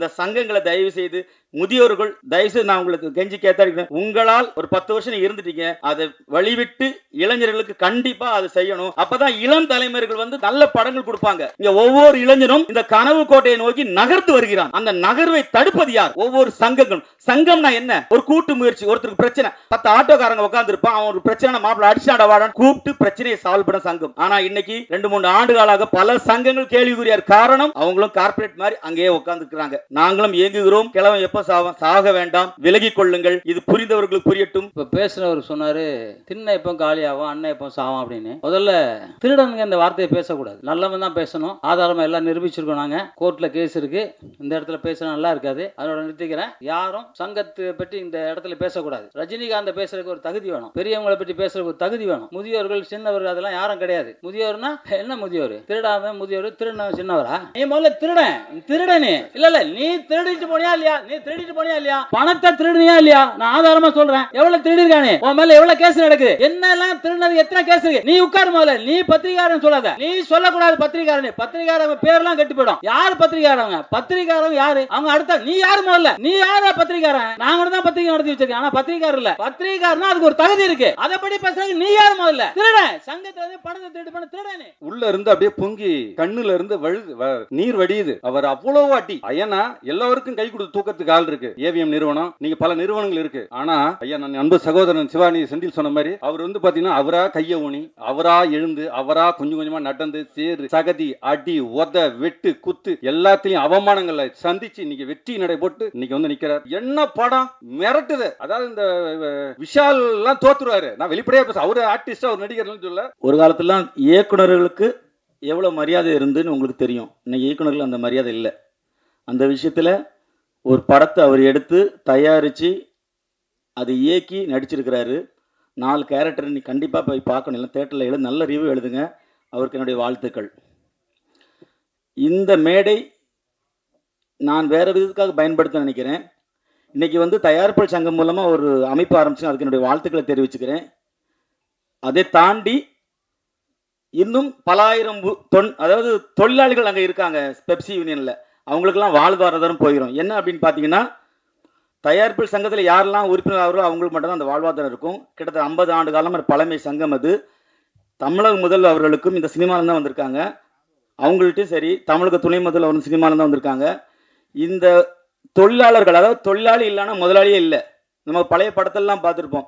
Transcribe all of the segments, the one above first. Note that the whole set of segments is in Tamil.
இந்த சங்கங்களை தயவு செய்து முதியோர்கள் தயவு செய்து நான் உங்களுக்கு கெஞ்சி கேட்டாடிக்கிறேன் உங்களால் ஒரு பத்து வருஷம் இருந்துட்டீங்க. அதை வழிவிட்டு இளைஞர்களுக்கு கண்டிப்பா அதை செய்யணும். அப்பதான் இளம் தலைமுறைகள் வந்து நல்ல படங்கள் கொடுப்பாங்க. இங்க ஒவ்வொரு இளைஞரும் இந்த கனவு கோட்டையை நோக்கி நகர்ந்து வருகிறான். அந்த நகர்வை தடுப்பது யார்? ஒவ்வொரு சங்கங்களும். சங்கம்னா என்ன? ஒரு கூட்டு முயற்சி ஒருத்தருக்கு பிரச்சனை. பத்து ஆட்டோக்காரங்க உட்கார்ந்து இருப்பான் அவன் ஒரு பிரச்சனை மாப்பிள்ள அடிச்சாட வாடான்னு கூப்பிட்டு பிரச்சனையை சால்வ் பண்ண சங்கம். ஆனா இன்னைக்கு ரெண்டு மூணு ஆண்டு காலாக பல சங்கங்கள் கேள்விக்குரியார் காரணம் அவங்களும் கார்ப்பரேட் மாதிரி அங்கேயே உட்கார்ந்து இருக்கிறாங்க நாங்களும் இயங்குகிறோம் கிழவன் எப்ப சாவம் சாக வேண்டாம். விலகி கொள்ளுங்கள். இது புரிந்தவர்களுக்கு புரியட்டும். இப்போ பேசுனவர் சொன்னாரு தின்ன எப்போ காலியாகும் அண்ணன் எப்போ சாவும் அப்படின்னு. முதல்ல திருடனுங்க இந்த வார்த்தையை பேசக்கூடாது. நல்லவன் தான் பேசணும். ஆதாரமா எல்லாம் நிரூபிச்சிருக்கோம் நாங்க. கோர்ட்ல கேஸ் இருக்கு. இந்த இடத்துல பேசினா நல்லா இருக்காது. அதோட நிறுத்திக்கிறேன். யாரும் சங்கத்தை பற்றி இந்த இடத்துல பேசக்கூடாது. ரஜினிகாந்த் பேசுறதுக்கு ஒரு தகுதி வேணும். பெரியவங்களை பற்றி பேசுறதுக்கு ஒரு தகுதி வேணும். முதியோர்கள் சின்னவர்கள் அதெல்லாம் யாரும் கிடையாது. முதியோர்னா என்ன முதியோர்? திருடாம முதியோர் திருடன சின்னவரா? நீ முதல்ல திருடன். திருடனே. இல்ல இல்ல நீ திருடிட்டு போனியா இல்லையா? நீ திருடிட்டு போனியா இல்லையா? பணத்தை திருடுனியா இல்லையா? நான் ஆதாரமா சொல்றேன். எவ்வளவு திருடிருக்கானே? உன் மேல எவ்வளவு கேஸ் நடக்குது? என்னெல்லாம் திருடினது? எத்தனை கேஸ் இருக்கு? நீ உட்காரு முதல்ல. நீ பத்திரிகாரன் சொல்லாத. நீ சொல்லக்கூடாது பத்திரிகாரன் பத்திரிகாரங்க பேர்லாம் கெட்டு போயிடும். யார் பத்திரிகாரங்க பத்திரிகாரங்க யாரு? அவங்க அடுத்த நீ யாரு முதல்ல? நீ யாரா பத்திரிகாரன் நாங்க தான் பத்திரிகை நடத்தி வச்சிருக்கேன். ஆனா பத்திரிகாரர் இல்ல. பத்திரிகாரனா அதுக்கு ஒரு தகுதி இருக்கு. அதை படி பேசுறதுக்கு நீ யாரு முதல்ல? திருடன் சங்கத்துல வந்து பணத்தை திருடு பண்ண திருடனே உள்ள இருந்து அப்படியே பொங்கி கண்ணுல இருந்து வழுது வ- நீர் வடியுது. அவர் அவ்வளவு வாட்டி ஐயனா எல்லாருக்கும் கை கொடுத்து தூக்கத்துக்கு ஆள் இருக்கு. ஏவிஎம் நிறுவனம் நீங்க பல நிறுவனங்கள் இருக்கு. ஆனா ஐயா நான் அன்பு சகோதரன் சிவானி செந்தில் சொன்ன மாதிரி அவர் வந்து பாத்தீங்கன்னா அவரா கைய ஊனி அவரா எழுந்து அவரா கொஞ்சம் கொஞ்சமா நடந்து சேரு சகதி அடி உத வெட்டு குத்து எல்லாத்தையும் அவமானங்களை சந்திச்சு இன்னைக்கு வெற்றி நடை போட்டு இன்னைக்கு வந்து நிக்கிறார். என்ன படம்? மிரட்டுது. அதாவது இந்த விஷால் எல்லாம் தோத்துருவாரு. நான் வெளிப்படையா பேச அவரு ஆர்டிஸ்டா ஒரு நடிகர்னு சொல்ல ஒரு காலத்துல இயக்குனர்களுக்கு எவ்வளோ மரியாதை இருந்துன்னு உங்களுக்கு தெரியும். இன்னைக்கு இயக்குனர்கள் அந்த மரியாதை இல்லை. அந்த விஷயத்தில் ஒரு படத்தை அவர் எடுத்து தயாரித்து அதை இயக்கி நடிச்சிருக்கிறாரு. நாலு கேரக்டர் நீ கண்டிப்பாக போய் பார்க்கணும். இல்லை தேட்டரில் எழுது நல்ல ரிவ்யூ எழுதுங்க. அவருக்கு என்னுடைய வாழ்த்துக்கள். இந்த மேடை நான் வேறு விதத்துக்காக பயன்படுத்த நினைக்கிறேன். இன்றைக்கி வந்து தயாரிப்பாளர் சங்கம் மூலமாக ஒரு அமைப்பு ஆரம்பிச்சு அதுக்கு என்னுடைய வாழ்த்துக்களை தெரிவிச்சுக்கிறேன். அதை தாண்டி இன்னும் பலாயிரம் உ- தொன் அதாவது தொழிலாளிகள் அங்கே இருக்காங்க. பெப்சி யூனியனில். அவங்களுக்கெல்லாம் வாழ்வாதாரம் போயிடும் என்ன அப்படின்னு பார்த்தீங்கன்னா தயாரிப்பு சங்கத்தில் யாரெல்லாம் உறுப்பினர் ஆகிறோ அவங்களுக்கு மட்டும்தான் அந்த வாழ்வாதாரம் இருக்கும். கிட்டத்தட்ட ஐம்பது ஆண்டு காலம் பழமை சங்கம் அது. தமிழக முதல்வர் அவர்களுக்கும் இந்த சினிமாவில் தான் வந்திருக்காங்க. அவங்கள்ட்டையும் சரி தமிழக துணை முதல்வர் வந்து சினிமாவில் தான் வந்திருக்காங்க. இந்த தொழிலாளர்கள் அதாவது தொழிலாளி இல்லைன்னா முதலாளியே இல்லை. நம்ம பழைய படத்தெல்லாம் பார்த்துருப்போம்.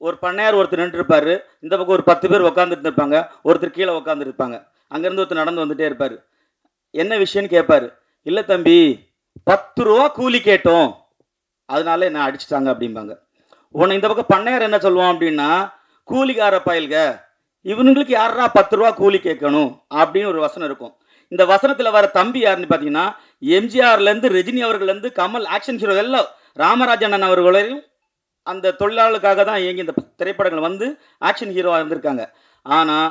ஒரு பண்ணையார் ஒருத்தர் நின்றுருப்பார். இந்த பக்கம் ஒரு பத்து பேர் உட்காந்துட்டு இருப்பாங்க. ஒருத்தர் கீழே உட்காந்துருப்பாங்க அங்கேருந்து ஒருத்தர் நடந்து வந்துகிட்டே இருப்பார். என்ன விஷயம்னு கேட்பாரு. இல்லை தம்பி பத்து ரூபா கூலி கேட்டோம். அதனால என்ன அடிச்சிட்டாங்க அப்படிம்பாங்க. உன்னை இந்த பக்கம் பண்ணையார் என்ன சொல்லுவான் அப்படின்னா கூலிக்கார பயல்க இவனுங்களுக்கு யாரா பத்து ரூபா கூலி கேட்கணும்? அப்படின்னு ஒரு வசனம் இருக்கும். இந்த வசனத்தில் வர தம்பி யாருன்னு பார்த்தீங்கன்னா எம்ஜிஆர்லேருந்து ரஜினி அவர்கள்லேருந்து கமல் ஆக்ஷன் ஹீரோ எல்லாம் ராமராஜன் அவர்களையும் அந்த தொழிலாளர்களுக்காக தான் இயங்கி இந்த திரைப்படங்கள் வந்து ஆக்ஷன் ஹீரோவாக இருந்திருக்காங்க. ஆனால்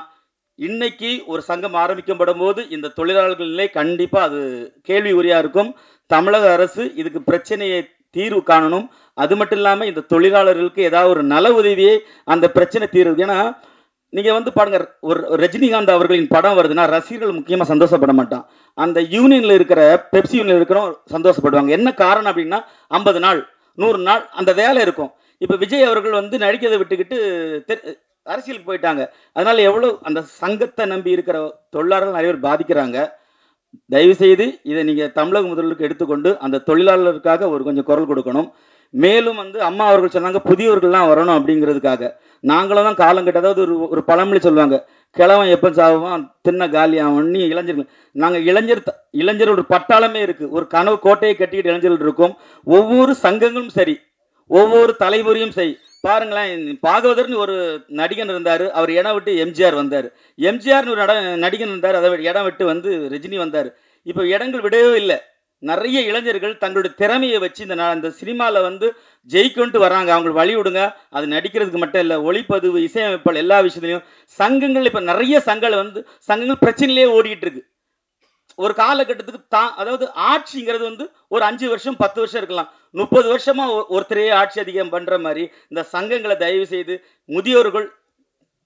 இன்னைக்கு ஒரு சங்கம் ஆரம்பிக்கப்படும் போது இந்த தொழிலாளர்கள் நிலை கண்டிப்பாக அது கேள்வி உரியாக இருக்கும். தமிழக அரசு இதுக்கு பிரச்சனையை தீர்வு காணணும். அது மட்டும் இல்லாமல் இந்த தொழிலாளர்களுக்கு ஏதாவது ஒரு நல உதவியை அந்த பிரச்சனை தீர்வு ஏன்னா நீங்கள் வந்து பாருங்க ஒரு ரஜினிகாந்த் அவர்களின் படம் வருதுன்னா ரசிகர்கள் முக்கியமாக சந்தோஷப்பட மாட்டான். அந்த யூனியனில் இருக்கிற பெப்சி யூனியனில் இருக்கிறவங்க சந்தோஷப்படுவாங்க. என்ன காரணம் அப்படின்னா ஐம்பது நாள் நூறு நாள் அந்த வேலை இருக்கும். இப்போ விஜய் அவர்கள் வந்து நடிக்கிறதை விட்டுக்கிட்டு தெ- அரசியலுக்கு போயிட்டாங்க. அதனால எவ்வளோ அந்த சங்கத்தை நம்பி இருக்கிற தொழிலாளர்கள் நிறைய பேர் பாதிக்கிறாங்க. தயவுசெய்து இதை நீங்கள் தமிழக முதல்வருக்கு எடுத்துக்கொண்டு அந்த தொழிலாளருக்காக ஒரு கொஞ்சம் குரல் கொடுக்கணும். மேலும் வந்து அம்மா அவர்கள் சொன்னாங்க புதியவர்கள்லாம் வரணும் அப்படிங்கிறதுக்காக. நாங்களும் தான் காலம் கட்ட அதாவது ஒரு ஒரு பழமொழி சொல்லுவாங்க கிழவன் எப்போ சாவான் தின்ன காலியாகும் நீ இளைஞர்கள் நாங்கள் இளைஞர் இளைஞர் ஒரு பட்டாளமே இருக்குது ஒரு கனவு கோட்டையை கட்டிக்கிட்டு இளைஞர்கள் இருக்கோம். ஒவ்வொரு சங்கங்களும் சரி ஒவ்வொரு தலைமுறையும் சரி பாருங்களேன் பாகவதர்னு ஒரு நடிகன் இருந்தார். அவர் இடம் விட்டு எம்ஜிஆர் வந்தார். எம்ஜிஆர்னு ஒரு நடிகன் இருந்தார். அதை இடம் விட்டு வந்து ரஜினி வந்தார். இப்போ இடங்கள் விடவே இல்லை. நிறைய இளைஞர்கள் தங்களுடைய திறமையை வச்சு இந்த நா- இந்த சினிமாவில் வந்து ஜெயிக்கொண்டு வராங்க அவங்களுக்கு வழி விடுங்க. அது நடிக்கிறதுக்கு மட்டும் இல்லை. ஒளிப்பதிவு இசையமைப்பால் எல்லா விஷயத்துலையும் சங்கங்கள் இப்போ நிறைய சங்கங்கள் வந்து சங்கங்கள் பிரச்சனையிலே ஓடிட்டு இருக்கு. ஒரு காலகட்டத்துக்கு தான் அதாவது ஆட்சிங்கிறது வந்து ஒரு அஞ்சு வருஷம் பத்து வருஷம் இருக்கலாம். முப்பது வருஷமாக ஒருத்தரையே ஒருத்தரே ஆட்சி அதிகம் பண்ணுற மாதிரி இந்த சங்கங்களை தயவு செய்து முதியோர்கள்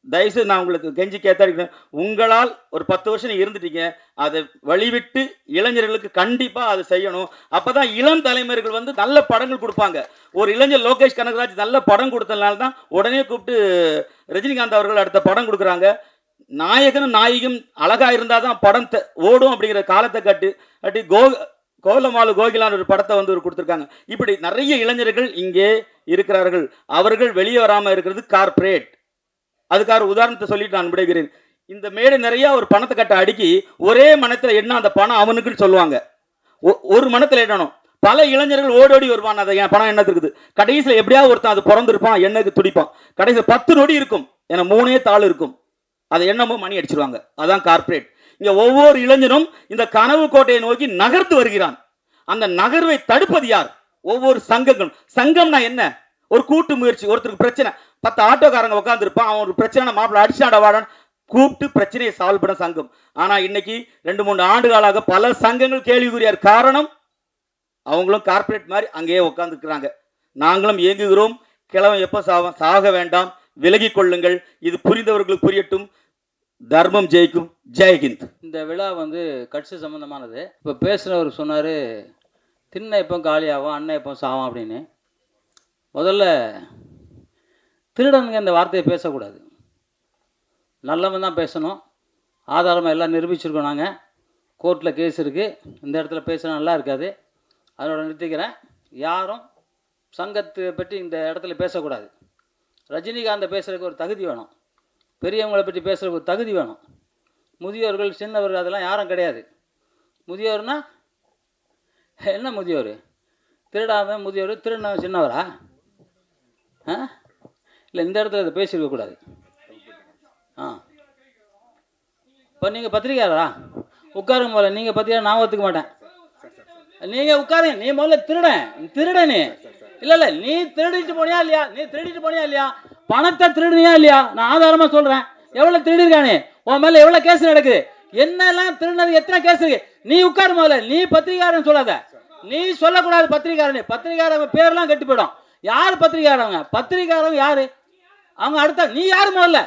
தயவுசெய்து நான் உங்களுக்கு கெஞ்சி கேத்தாடிக்கிறேன் உங்களால் ஒரு பத்து வருஷம் இருந்துட்டீங்க. அதை வழிவிட்டு இளைஞர்களுக்கு கண்டிப்பாக அதை செய்யணும். அப்போ தான் இளம் தலைமுறைகள் வந்து நல்ல படங்கள் கொடுப்பாங்க. ஒரு இளைஞர் லோகேஷ் கனகராஜ் நல்ல படம் கொடுத்ததுனால தான் உடனே கூப்பிட்டு ரஜினிகாந்த் அவர்கள் அடுத்த படம் கொடுக்குறாங்க. நாயகனும் நாயகியும் அழகா இருந்தால் தான் படம் த- ஓடும் அப்படிங்கிற காலத்தை கட்டு கட்டி கோ கோலமாலு கோகிலான்னு ஒரு படத்தை வந்து ஒரு கொடுத்துருக்காங்க. இப்படி நிறைய இளைஞர்கள் இங்கே இருக்கிறார்கள். அவர்கள் வெளியே வராமல் இருக்கிறது கார்ப்பரேட் அதுக்காக உதாரணத்தை சொல்லிட்டு நான் விடைகிறேன் இந்த மேடை நிறையா ஒரு பணத்தை கட்ட அடுக்கி ஒரே மனத்தில் என்ன அந்த பணம் அவனுக்குன்னு சொல்லுவாங்க. ஒ- ஒரு மனத்தில் எண்ணணும் பல இளைஞர்கள் ஓடோடி வருவான் அதை என் பணம் என்ன இருக்குது? கடைசியில் எப்படியாவது ஒருத்தன் அது பிறந்திருப்பான் என்னக்கு துடிப்பான். கடைசியில் பத்து நொடி இருக்கும். என மூணே தாள் இருக்கும். அதை என்னமோ மணி அடிச்சிருவாங்க. அதான் கார்ப்பரேட் இங்க ஒவ்வொரு இளைஞனும் இந்த கனவு கோட்டையை நோக்கி நகர்த்து வருகிறான். அந்த நகர்வை தடுப்பது யார்? ஒவ்வொரு சங்கங்களும். சங்கம்னா என்ன? ஒரு கூட்டு முயற்சி ஒருத்தருக்கு பிரச்சனை. பத்து ஆட்டோக்காரங்க உட்காந்துருப்பான் அவன் ஒரு பிரச்சனை மாப்பிள்ள அடிச்சாட வாடான்னு கூப்பிட்டு பிரச்சனையை சால்வ் பண்ண சங்கம். ஆனா இன்னைக்கு ரெண்டு மூணு ஆண்டுகளாக பல சங்கங்கள் கேள்விக்குரியார் காரணம்? அவங்களும் கார்ப்பரேட் மாதிரி அங்கேயே உட்காந்துருக்குறாங்க நாங்களும் இயங்குகிறோம். கிழவன் எப்போ சாவ சாக வேண்டாம். விலகிக் கொள்ளுங்கள் இது புரிந்தவர்களுக்கு புரியட்டும். தர்மம் ஜெயிக்கும். ஜெயஹிந்த் இந்த விழா வந்து கட்சி சம்மந்தமானது இப்போ பேசுகிறவர் சொன்னார் தின்ன எப்போ காலியாகும் அண்ணன் எப்போ சாவான் அப்படின்னு. முதல்ல திருடனுங்க இந்த வார்த்தையை பேசக்கூடாது. நல்லவன் தான் பேசணும். ஆதாரமாக எல்லாம் நிரூபிச்சிருக்கோம் நாங்கள் கோர்ட்டில் கேஸ் இருக்குது இந்த இடத்துல பேசுனா நல்லா இருக்காது. அதனோட நிறுத்திக்கிறேன். யாரும் சங்கத்தை பற்றி இந்த இடத்துல பேசக்கூடாது. ரஜினிகாந்தை பேசுகிறதுக்கு ஒரு தகுதி வேணும். பெரியவங்களை பற்றி பேசுறதுக்கு ஒரு தகுதி வேணும். முதியோர்கள் சின்னவர்கள் அதெல்லாம் யாரும் கிடையாது. முதியோர்னா என்ன முதியோர்? திருடாம முதியோர் திருடினவன் சின்னவரா? ஆ? இல்லை இந்த இடத்துல இதை பேசியிருக்கக்கூடாது ஆ. இப்போ நீங்கள் பத்திரிக்கையாளரா உட்காருங்க முதல்ல. நீங்கள் பத்திரிக்கை நான் ஒத்துக்க மாட்டேன். நீங்கள் உட்காருங்க. நீ முதல்ல திருடன். திருட நீ இல்லை இல்லை நீ திருடிட்டு போனியா இல்லையா? நீ திருடிட்டு போனியா இல்லையா? பணத்தை திருடுனியா இல்லையா? நான் ஆதாரமாக சொல்கிறேன் எவ்வளோ திருடிருக்கானே? உன் மேலே எவ்வளோ கேஸ் நடக்குது? என்னெல்லாம் திருடினது? எத்தனை கேஸ் இருக்கு? நீ உட்காரு முதல்ல. நீ பத்திரிகாரன் சொல்லாத. நீ சொல்லக்கூடாது பத்திரிகாரன் பத்திரிகாரங்க பேர்லாம் கெட்டு போயிடும். யார் பத்திரிகாரவங்க பத்திரிகாரவங்க யாரு? அவங்க அடுத்த நீ யார் முதல்ல?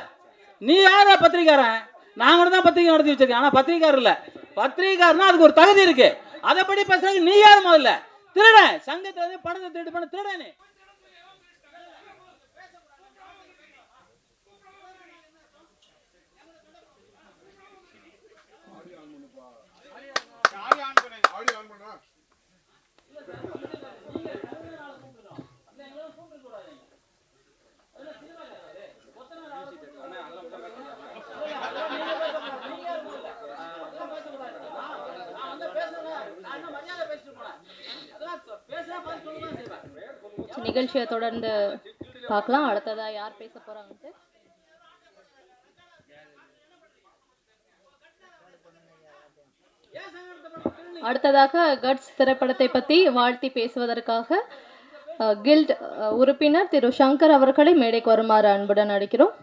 நீ யார பத்திரிகாரன் நாங்க தான் பத்திரிகை நடத்தி வச்சிருக்கேன். ஆனா பத்திரிகாரர் இல்ல. பத்திரிகாரனா அதுக்கு ஒரு தகுதி இருக்கு. அதை படி பேசுறதுக்கு நீ யார் முதல்ல? திருடன் சங்கத்தை வந்து பணத்தை திருடு பண்ண திருடனே. நிகழ்ச்சியை தொடர்ந்து பார்க்கலாம். அடுத்ததா யார் பேச போறாங்கன்ட்டு? அடுத்ததாக கட்ஸ் திரைப்படத்தை பற்றி வாழ்த்தி பேசுவதற்காக கில்ட் உறுப்பினர் திரு சங்கர் அவர்களை மேடைக்கு வருமாறு அன்புடன் அடிக்கிறோம்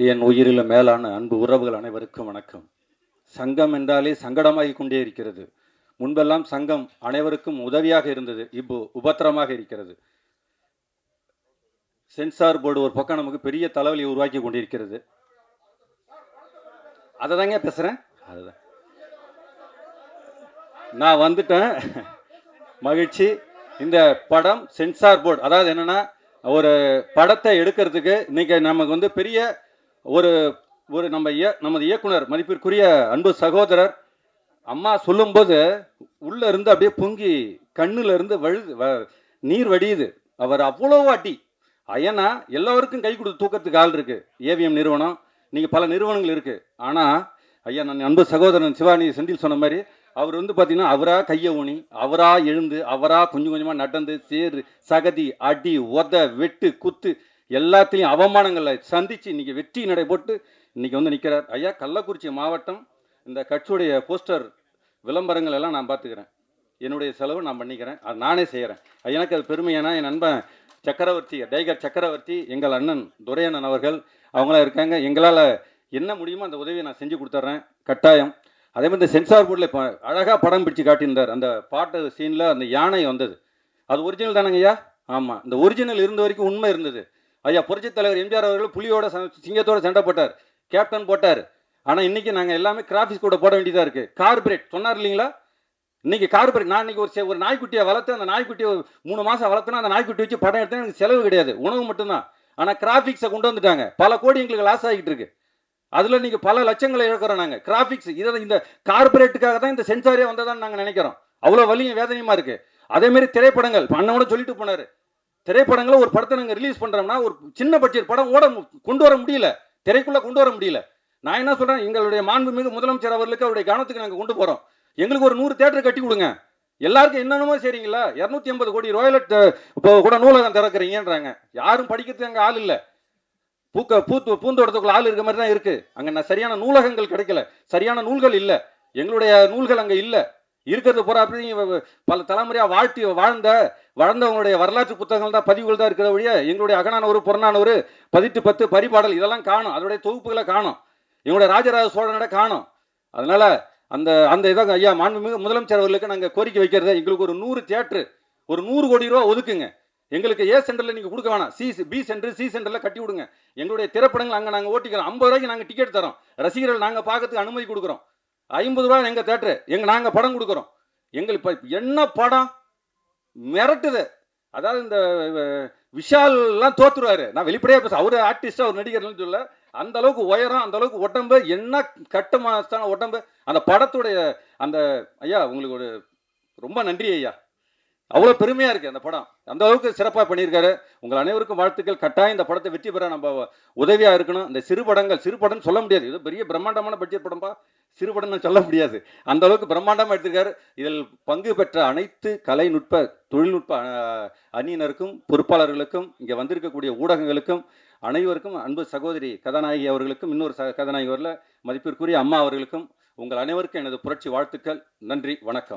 என் உயிரில மேலான அன்பு உறவுகள் அனைவருக்கும் வணக்கம். சங்கம் என்றாலே சங்கடமாகி கொண்டே இருக்கிறது. முன்பெல்லாம் சங்கம் அனைவருக்கும் உதவியாக இருந்தது. இப்போ உபத்திரமாக இருக்கிறது. சென்சார் போர்டு ஒரு பக்கம் நமக்கு பெரிய தலைவலியை உருவாக்கி கொண்டிருக்கிறது. அதை தாங்க பேசுகிறேன் அதுதான். நான் வந்துட்டேன். மகிழ்ச்சி. இந்த படம் சென்சார் போர்டு. அதாவது என்னென்னா ஒரு படத்தை எடுக்கிறதுக்கு இன்றைக்கி நமக்கு வந்து பெரிய ஒரு ஒரு நம்ம இய நமது இயக்குனர் மதிப்பிற்குரிய அன்பு சகோதரர் அம்மா சொல்லும்போது உள்ளே இருந்து அப்படியே பொங்கி கண்ணுல இருந்து வ- நீர் வடியுது. அவர் அவ்வளோ வாட்டி ஐயனா எல்லாருக்கும் கை கொடுத்து தூக்கத்துக்கு ஆள் இருக்குது ஏவிஎம் நிறுவனம் நீங்கள் பல நிறுவனங்கள் இருக்குது ஆனால் ஐயா நான் அன்பு சகோதரன் சிவானி செந்தில் சொன்ன மாதிரி அவர் வந்து பார்த்தீங்கன்னா அவராக கையை ஊனி அவராக எழுந்து அவராக கொஞ்சம் கொஞ்சமாக நடந்து சேறு சகதி அடி உத வெட்டு குத்து எல்லாத்துலேயும் அவமானங்களை சந்தித்து இன்றைக்கி வெற்றி நடை போட்டு இன்றைக்கி வந்து நிற்கிறார் ஐயா கள்ளக்குறிச்சி மாவட்டம் இந்த கட்சியுடைய போஸ்டர் விளம்பரங்கள் எல்லாம் நான் பார்த்துக்கிறேன். என்னுடைய செலவு நான் பண்ணிக்கிறேன். அது நானே செய்கிறேன் எனக்கு அது பெருமையானா என் நண்பன் சக்கரவர்த்தி டைகர் சக்கரவர்த்தி எங்கள் அண்ணன் துரையண்ணன் அவர்கள் அவங்களாம் இருக்காங்க. எங்களால் என்ன முடியுமோ அந்த உதவியை நான் செஞ்சு கொடுத்துட்றேன். கட்டாயம். அதே மாதிரி இந்த சென்சார் போர்டில் இப்போ அழகாக படம் பிடிச்சு காட்டியிருந்தார். அந்த பாட்டு சீனில் அந்த யானை வந்தது. அது ஒரிஜினல் தானங்க ஐயா? ஆமாம் இந்த ஒரிஜினல் இருந்த வரைக்கும் உண்மை இருந்தது. ஐயா புரட்சித் தலைவர் எம்ஜிஆர் அவர்கள் புலியோட சிங்கத்தோட சண்டை போட்டார். கேப்டன் போட்டார். ஆனால் இன்னைக்கு நாங்கள் எல்லாமே கிராஃபிக்ஸ் கூட போட வேண்டியதாக இருக்குது கார்பரேட் சொன்னார் இல்லைங்களா? இன்னைக்கு கார்பரேட் நான் இன்னைக்கு ஒரு செ- ஒரு நாய்க்குட்டியை வளர்த்து அந்த நாய்க்குட்டியை மூணு மாதம் வளர்த்துனா அந்த நாய்க்குட்டி வச்சு படம் எடுத்தா எனக்கு செலவு கிடையாது. உணவு மட்டும்தான். ஆனால் கிராஃபிக்ஸை கொண்டு வந்துட்டாங்க. பல கோடி எங்களுக்கு லாஸ் ஆகிட்டு இருக்கு. அதில் நீங்கள் பல லட்சங்களை இழக்கிறோம் நாங்கள் கிராஃபிக்ஸ். இதை இந்த கார்பரேட்டுக்காக தான் இந்த சென்சாரே வந்ததான்னு நாங்கள் நினைக்கிறோம். அவ்வளோ வலியும் வேதனையுமா இருக்கு. அதேமாரி திரைப்படங்கள். அண்ணனோட அண்ணன் கூட சொல்லிட்டு போனார். திரைப்படங்களை ஒரு படத்தை நாங்கள் ரிலீஸ் பண்ணுறோம்னா ஒரு சின்ன பட்ஜெட் படம் ஓட கொண்டு வர முடியல. திரைக்குள்ளே கொண்டு வர முடியல. நான் என்ன சொல்கிறேன் எங்களுடைய மாண்புமிகு முதலமைச்சர் அவர்களுக்கு அவருடைய கவனத்துக்கு நாங்கள் கொண்டு போகிறோம் எங்களுக்கு ஒரு நூறு தேட்டர் கட்டி கொடுங்க. எல்லாருக்கும் என்னென்னமோ சரிங்களா இரநூத்தி ஐம்பது கோடி ரோயலட் இப்போ கூட நூலகம் திறக்கிறீங்கன்றாங்க. யாரும் படிக்கிறதுக்கு அங்கே ஆள் இல்லை. பூக்க பூத்து பூந்தோட்டத்துக்குள்ள ஆள் இருக்க மாதிரி தான் இருக்குது அங்கே நான் சரியான நூலகங்கள் கிடைக்கல. சரியான நூல்கள் இல்லை. எங்களுடைய நூல்கள் அங்கே இல்லை. இருக்கிறது பூரா அப்படி பல தலைமுறையாக வாழ்த்தி வாழ்ந்த வாழ்ந்தவங்களுடைய வரலாற்று புத்தகங்கள் தான் பதிவுகள் தான் இருக்கிற வழிய எங்களுடைய அகனானவர் புறநானவர் பதிட்டு பத்து பரிபாடல் இதெல்லாம் காணும். அதனுடைய தொகுப்புகளை காணும். எங்களுடைய ராஜராஜ சோழனோட காணும். அதனால அந்த அந்த இதை ஐயா மாண்புமிகு முதலமைச்சர் அவர்களுக்கு நாங்கள் கோரிக்கை வைக்கிறது. எங்களுக்கு ஒரு நூறு தியேட்டர் ஒரு நூறு கோடி ரூபா ஒதுக்குங்க. எங்களுக்கு ஏ சென்டரில் நீங்கள் கொடுக்க வேணாம். சி பி சென்டர் சி சென்டரில் கட்டி விடுங்க. எங்களுடைய திரைப்படங்கள் அங்கே நாங்கள் ஓட்டிக்கிறோம். ஐம்பது ரூபாய்க்கு நாங்கள் டிக்கெட் தரோம். ரசிகர்கள் நாங்கள் பார்க்கறதுக்கு அனுமதி கொடுக்குறோம். ஐம்பது ரூபா எங்கள் தேட்டரு? எங்கள் நாங்கள் படம் கொடுக்குறோம். எங்களுக்கு இப்போ என்ன படம்? மிரட்டுது. அதாவது இந்த விஷால்லாம் தோத்துருவாரு. நான் வெளிப்படையாக பேச அவர் ஆர்டிஸ்ட் அவர் நடிகர்னு சொல்ல அந்த அளவுக்கு உயரம் அந்த அளவுக்கு உடம்பு என்ன கட்டுமான உடம்பு. அந்த படத்துடைய அந்த ஐயா உங்களுக்கு ஒரு ரொம்ப நன்றி ஐயா. அவ்வளோ பெருமையாக இருக்குது அந்த படம். அந்த அளவுக்கு சிறப்பாக பண்ணியிருக்காரு. உங்கள் அனைவருக்கும் வாழ்த்துக்கள். கட்டாயம் இந்த படத்தை வெற்றி பெற நம்ம உதவியாக இருக்கணும். இந்த சிறு படங்கள் சிறு படம்னு சொல்ல முடியாது. இது பெரிய பிரம்மாண்டமான பட்ஜெட் படம்பா. சிறு படம்னு சொல்ல முடியாது. அந்த அளவுக்கு பிரம்மாண்டமாக எடுத்திருக்காரு. இதில் பங்கு பெற்ற அனைத்து கலைநுட்ப தொழில்நுட்ப அணியினருக்கும் பொறுப்பாளர்களுக்கும் இங்கே வந்திருக்கக்கூடிய ஊடகங்களுக்கும் அனைவருக்கும் அன்பு சகோதரி கதாநாயகி அவர்களுக்கும் இன்னொரு ச கதாநாயகி அவரில் மதிப்பிற்குரிய அம்மா அவர்களுக்கும் உங்கள் அனைவருக்கும் எனது புரட்சி வாழ்த்துக்கள். நன்றி. வணக்கம்.